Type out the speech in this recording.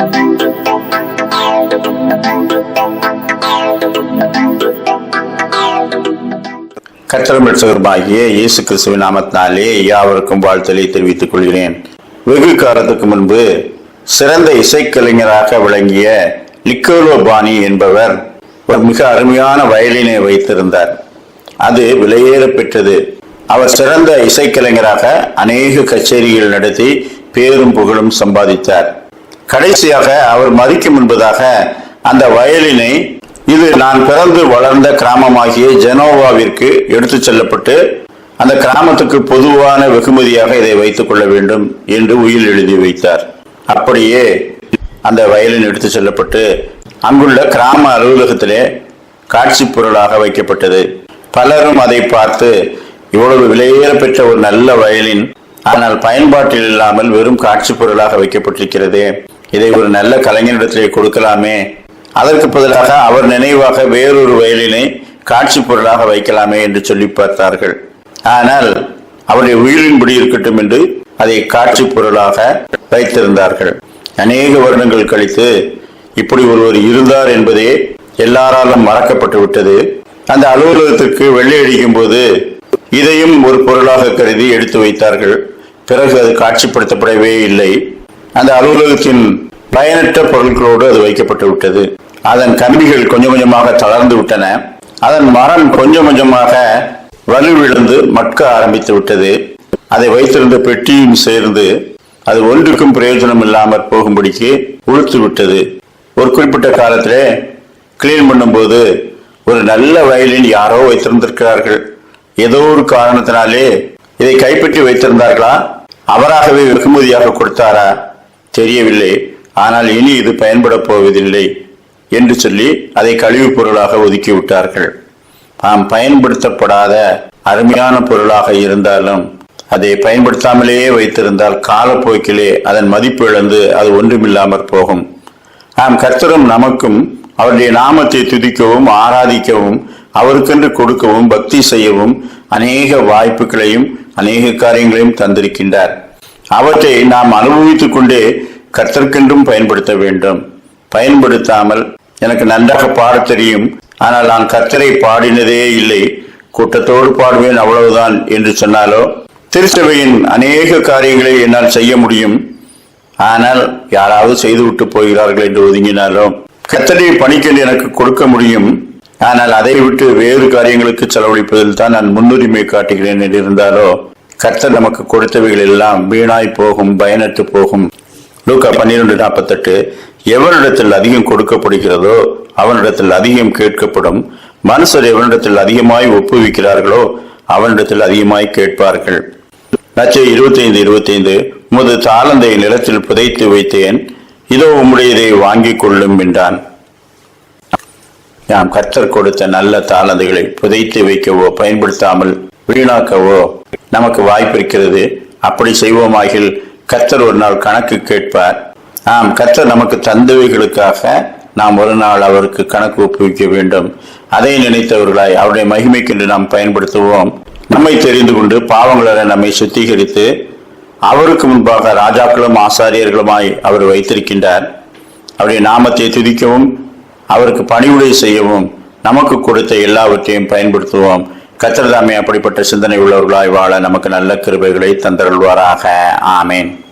கத்திரமிழசகருமாகிய இயேசு கிறிஸ்துவ நாமத்தினாலே யாவருக்கும் வாழ்த்தலை தெரிவித்துக் கொள்கிறேன். வெகு காலத்துக்கு முன்பு சிறந்த இசைக்கலைஞராக விளங்கிய லிக்கோலோ பாணி என்பவர் ஒரு மிக அருமையான வயலினை வைத்திருந்தார். அது விலையேற பெற்றது. அவர் சிறந்த இசைக்கலைஞராக அநேக கச்சேரிகள் நடத்தி பேரும் புகழும் சம்பாதித்தார். கடைசியாக அவர் மறிக்கும் என்பதாக அந்த வயலினை இது நான் பிறந்து வளர்ந்த கிராமமாகிய ஜெனோவாவிற்கு எடுத்துச் செல்லப்பட்டு அந்த கிராமத்துக்கு பொதுவான வெகுமதியாக இதை வைத்துக் கொள்ள வேண்டும் என்று உயில் எழுதி வைத்தார். அப்படியே அந்த வயலின் எடுத்துச் செல்லப்பட்டு அங்குள்ள கிராம அலுவலகத்திலே காட்சி பொருளாக வைக்கப்பட்டது. பலரும் அதை பார்த்து இவ்வளவு விலையேற பெற்ற ஒரு நல்ல வயலின் ஆனால் பயன்பாட்டில் இல்லாமல் வெறும் காட்சி பொருளாக வைக்கப்பட்டிருக்கிறது. இதை ஒரு நல்ல கலைஞரிடத்திலே கொடுக்கலாமே. அதற்கு பதிலாக அவர் நினைவாக வேறொரு வயலினை காட்சி பொருளாக வைக்கலாமே என்று சொல்லி பார்த்தார்கள். ஆனால் அவருடைய உயிரின்படி இருக்கட்டும் என்று அதை காட்சி பொருளாக வைத்திருந்தார்கள். அநேக வருடங்கள் கழித்து இப்படி ஒருவர் இருந்தார் என்பதே எல்லாராலும் மறக்கப்பட்டு விட்டது. அந்த அலுவலகத்திற்கு வெள்ளை அடிக்கும் போது இதையும் ஒரு பொருளாக கருதி எடுத்து வைத்தார்கள். பிறகு அது காட்சிப்படுத்தப்படவே இல்லை. அந்த அலுவலகத்தின் பயனற்ற பொருட்களோடு அது வைக்கப்பட்டு விட்டது அதன் கம்பிகள் கொஞ்சம் கொஞ்சமாக தளர்ந்து விட்டன. அதன் மரம் கொஞ்சம் கொஞ்சமாக வலுவிழந்து மட்க ஆரம்பித்து விட்டது. அதை வைத்திருந்த பெட்டியும் சேர்ந்து அது ஒன்றுக்கும் பிரயோஜனம் இல்லாமல் போகும்படிக்கு உளுத்து விட்டது. ஒரு குறிப்பிட்ட காலத்திலே கிளீன் பண்ணும்போது ஒரு நல்ல வயலின் யாரோ வைத்திருந்திருக்கிறார்கள். ஏதோ ஒரு காரணத்தினாலே இதை கைப்பற்றி வைத்திருந்தார்களா? அவராகவே வெகுமதியாக கொடுத்தாரா? தெரியவில்லை. ஆனால் இனி இது பயன்பட போவதில்லை என்று சொல்லி அதை கழிவுப் பொருளாக ஒதுக்கி விட்டார்கள். நாம் பயன்படுத்தப்படாத அருமையான பொருளாக இருந்தாலும் அதை பயன்படுத்தாமலேயே வைத்திருந்தால் காலப்போக்கிலே அதன் மதிப்பு இழந்து அது ஒன்றுமில்லாமற் போகும். நாம் கர்த்தரும் நமக்கும் அவருடைய நாமத்தை துதிக்கவும் ஆராதிக்கவும் அவருக்கென்று கொடுக்கவும் பக்தி செய்யவும் அநேக வாய்ப்புகளையும் அநேக காரியங்களையும் தந்திருக்கின்றார். அவற்றை நாம் அனுபவித்துக் கொண்டே கர்த்தர்க்கென்றும் பயன்படுத்த வேண்டும். பயன்படுத்தாமல் எனக்கு நன்றாக பாட தெரியும். ஆனால் நான் கர்த்தரை பாடினதே இல்லை. கூட்டத்தோடு பாடுவேன் அவ்வளவுதான் என்று சொன்னாலோ? திருச்சபையின் அநேக காரியங்களை என்னால் செய்ய முடியும். ஆனால் யாராவது செய்துவிட்டு போகிறார்கள் என்று ஒதுங்கினாலோ? கத்தரை பணிக்கென்று எனக்கு கொடுக்க முடியும். ஆனால் அதை விட்டு வேறு காரியங்களுக்கு செலவழிப்பதில் தான் நான் முன்னுரிமை காட்டுகிறேன் என்று இருந்தாலோ கர்த்தர் நமக்கு கொடுத்தவைகள் எல்லாம் வீணாய் போகும் பயனற்று போகும். லூக்கா பன்னிரெண்டு நாற்பத்தெட்டு எவனிடத்தில் அதிகம் கொடுக்கப்படுகிறதோ அவனிடத்தில் அதிகம் கேட்கப்படும். மனுஷர் எவனிடத்தில் அதிகமாய் ஒப்புவிக்கிறார்களோ அவனிடத்தில் அதிகமாய் கேட்பார்கள். நச்சை இருபத்தைந்து இருபத்தைந்து உமது தாளந்தை நிலத்தில் புதைத்து வைத்தேன். இதோ உம்முடையதை வாங்கிக் கொள்ளும் என்றான். நாம் கர்த்தர் கொடுத்த நல்ல தாளந்தைகளை புதைத்து வைக்கவோ பயன்படுத்தாமல் வீணாக்கவோ? நமக்கு வாய்ப்பு இருக்கிறது. அப்படி செய்வோமாகில் கர்த்தர் ஒரு நாள் கணக்கு கேட்பார். ஆம் கர்த்தர் நமக்கு தந்தவைகளுக்காக நாம் ஒரு நாள் அவருக்கு கணக்கு ஒப்புவிக்க வேண்டும். அதை நினைத்தவர்களாய் அவருடைய மகிமைக்கென்று நாம் பயன்படுத்துவோம். நம்மை தெரிந்து கொண்டு பாவங்களை நம்மை சுத்திகரித்து அவருக்கு முன்பாக ராஜாக்களும் ஆசாரியர்களுமாய் அவர் வைத்திருக்கின்றார். அவருடைய நாமத்தை துதிக்கவும் அவருக்கு பணிவுரை செய்யவும் நமக்கு கொடுத்த எல்லாவற்றையும் பயன்படுத்துவோம். கத்திரதாமே அப்படிப்பட்ட சிந்தனை உள்ளவர்களாய் வாழ நமக்கு நல்ல கிருபைகளை தந்தருள்வாராக. ஆமேன்.